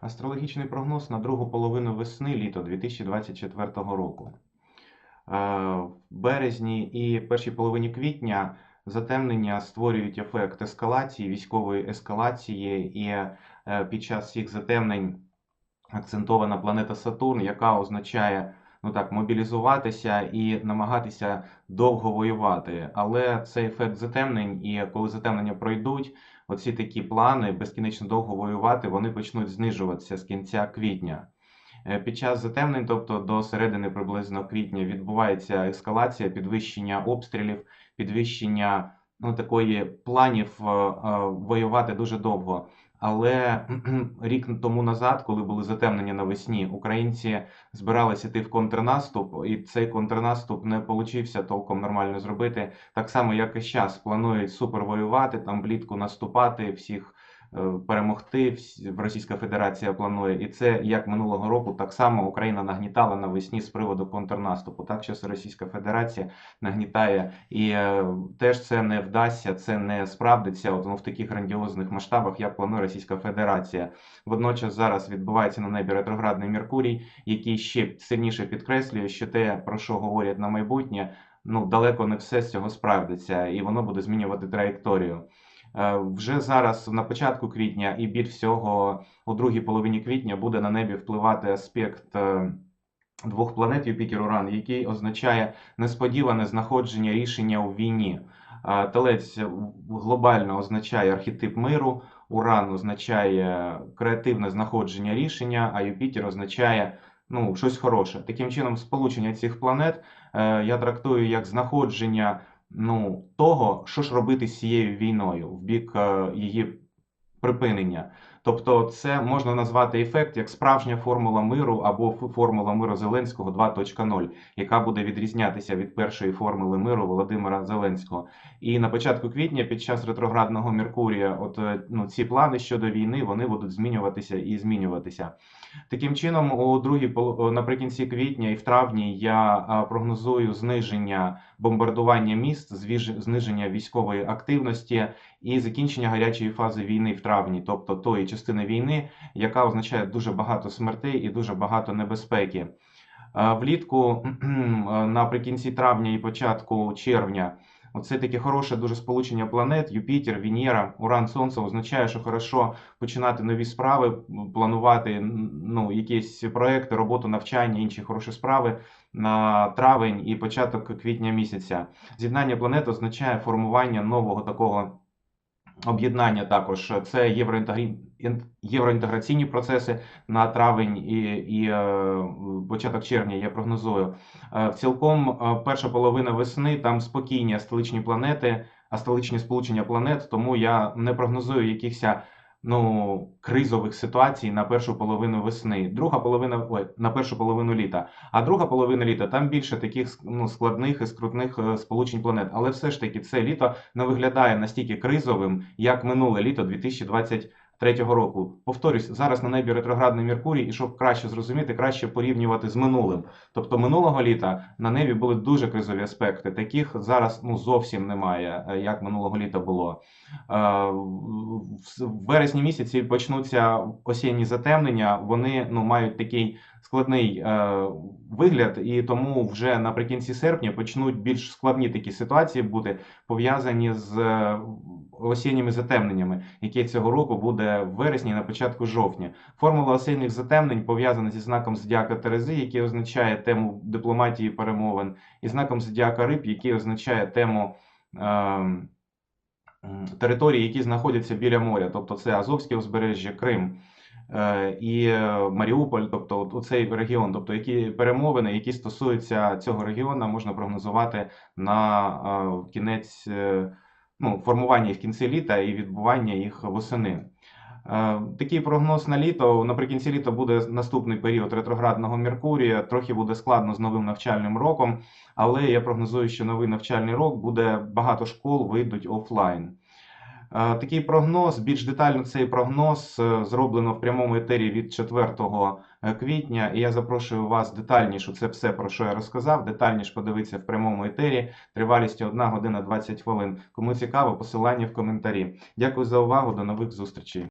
Астрологічний прогноз на другу половину весни літо 2024 року. Е, В березні і першій половині квітня затемнення створюють ефект ескалації, військової ескалації, і е, під час цих затемнень акцентована планета Сатурн, яка означає ну так, мобілізуватися і намагатися довго воювати. Але цей ефект затемнень, і коли затемнення пройдуть, оці такі плани безкінечно довго воювати, вони почнуть знижуватися з кінця квітня. Е, Під час затемнень, тобто до середини приблизно квітня, відбувається ескалація, підвищення обстрілів, підвищення ну, такої планів е, е, воювати дуже довго. Але рік тому назад, коли були затемнення навесні, українці збиралися йти в контрнаступ, і цей контрнаступ не получився толком нормально зробити. Так само, як і зараз, планують супервоювати, там влітку наступати, всіх перемогти. всі- Російська Федерація планує. І це як минулого року, так само Україна нагнітала навесні з приводу контрнаступу. Так що Російська Федерація нагнітає, і е, теж це не вдасться, це не справдиться от, ну, в таких грандіозних масштабах, як планує Російська Федерація. Водночас зараз відбувається на небі ретроградний Меркурій, який ще сильніше підкреслює, що те, про що говорять на майбутнє, ну далеко не все з цього справдиться, і воно буде змінювати траєкторію. Е, Вже зараз на початку квітня і більш всього у другій половині квітня буде на небі впливати аспект е, двох планет Юпітер Уран, який означає несподіване знаходження рішення у війні. Е, Телець глобально означає архетип миру, Уран означає креативне знаходження рішення, а Юпітер означає ну, щось хороше. Таким чином, сполучення цих планет я трактую як знаходження ну, того, що ж робити з цією війною в бік е, її припинення. Тобто, це можна назвати ефект як справжня формула миру або формула миру Зеленського 2.0, яка буде відрізнятися від першої формули миру Володимира Зеленського. І на початку квітня, під час ретроградного Меркурія, от е, ну, ці плани щодо війни вони будуть змінюватися і змінюватися. Таким чином, у другій наприкінці квітня і в травні я прогнозую зниження бомбардування міст, зниження військової активності і закінчення гарячої фази війни в травні, тобто тої частини війни, яка означає дуже багато смертей і дуже багато небезпеки. Е, Влітку наприкінці травня і початку червня. Оце таке хороше дуже сполучення планет, Юпітер, Венера, Уран, Сонце означає, що хорошо починати нові справи, планувати ну, якісь проекти, роботу, навчання, інші хороші справи на травень і початок квітня місяця. З'єднання планет означає формування нового такого об'єднання також. Це євроінтеграційні процеси на травень і, і е, початок червня я прогнозую. Е, Цілком е, перша половина весни там спокійні астеличні планети, астеличні сполучення планет, тому я не прогнозую якихось ну, кризових ситуацій на першу половину весни. Друга половина ой, на першу половину літа. А друга половина літа там більше таких ну, складних і скрутних е, сполучень планет. Але все ж таки це літо не виглядає настільки кризовим, як минуле літо 2023 року. Повторюсь, зараз на небі ретроградний Меркурій, і щоб краще зрозуміти, краще порівнювати з минулим. Тобто минулого літа на небі були дуже кризові аспекти. Таких зараз ну зовсім немає, е, як минулого літа було. Е, В вересні місяці почнуться осінні затемнення. Вони ну мають такий складний е, вигляд, і тому вже наприкінці серпня почнуть більш складні такі ситуації бути пов'язані з е, осінніми затемненнями, які цього року буде в вересні на початку жовтня. Формула осінніх затемнень пов'язана зі знаком зодіака Терези, який означає тему дипломатії перемовин, і знаком зодіака Риб, який означає тему. Е, Території, які знаходяться біля моря, тобто це Азовське узбережжя, Крим і е, Маріуполь, тобто оцей регіон, тобто які перемовини, які стосуються цього регіону, можна прогнозувати на е, кінець е, ну, формування їх в кінці літа і відбування їх восени. Е, Такий прогноз на літо. Наприкінці літа буде наступний період ретроградного Меркурія. Трохи буде складно з новим навчальним роком, але я прогнозую, що новий навчальний рок буде багато школ вийдуть офлайн. Е, Такий прогноз, більш детально цей прогноз е, зроблено в прямому етері від 4 квітня. І я запрошую вас детальніше, це все про що я розказав, детальніше подивитися в прямому етері тривалістю 1 година 20 хвилин. Кому цікаво, посилання в коментарі. Дякую за увагу, до нових зустрічей.